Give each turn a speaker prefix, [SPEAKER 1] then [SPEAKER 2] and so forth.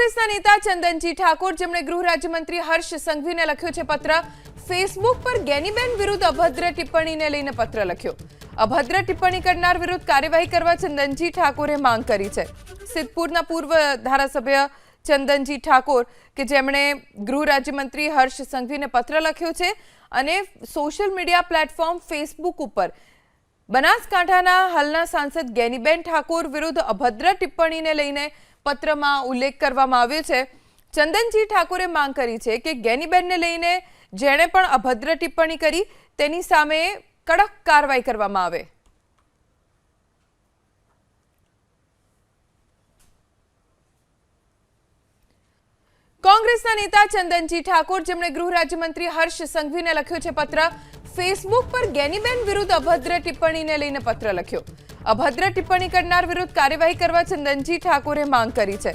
[SPEAKER 1] કોંગ્રેસના નેતા ચંદનજી ઠાકોર, જેમણે ગૃહ રાજ્યમંત્રી હર્ષ સંઘવીને લખ્યો છે પત્ર, ફેસબુક પર ગેનીબેન વિરુદ્ધ અભદ્ર ટિપ્પણીને લઈને પત્ર લખ્યો. અભદ્ર ટિપ્પણી કરનાર વિરુદ્ધ કાર્યવાહી કરવા ચંદનજી ઠાકોરે માંગ કરી છે. સિદ્ધપુરના પૂર્વ ધારાસભ્ય ચંદનજી ઠાકોર, કે જેમણે ગૃહ રાજ્યમંત્રી હર્ષ સંઘવીને પત્ર લખ્યો છે, અને સોશિયલ મીડિયા પ્લેટફોર્મ ફેસબુક ઉપર બનાસકાંઠાના હાલના સાંસદ ગેનીબેન ઠાકોર વિરુદ્ધ અભદ્ર ટિપ્પણીને લઈને પત્રમાં ઉલ્લેખ કરવામાં આવ્યો છે. ચંદનજી ઠાકોરે માંગ કરી છે કે ગેનીબેનને લઈને જેણે પણ અભદ્ર ટિપ્પણી કરી, તેની સામે કડક કાર્યવાહી કરવામાં આવે. કોંગ્રેસના નેતા ચંદનજી ઠાકોર, જેમણે ગૃહ રાજ્યમંત્રી હર્ષ સંઘવીને લખ્યો છે પત્ર, ફેસબુક પર ગેનીબેન વિરુદ્ધ અભદ્ર ટિપ્પણીને લઈને પત્ર લખ્યો. અભદ્ર ટિપ્પણી કરનાર વિરુદ્ધ કાર્યવાહી કરવા ચંદનજી ઠાકોરે માંગ કરી છે.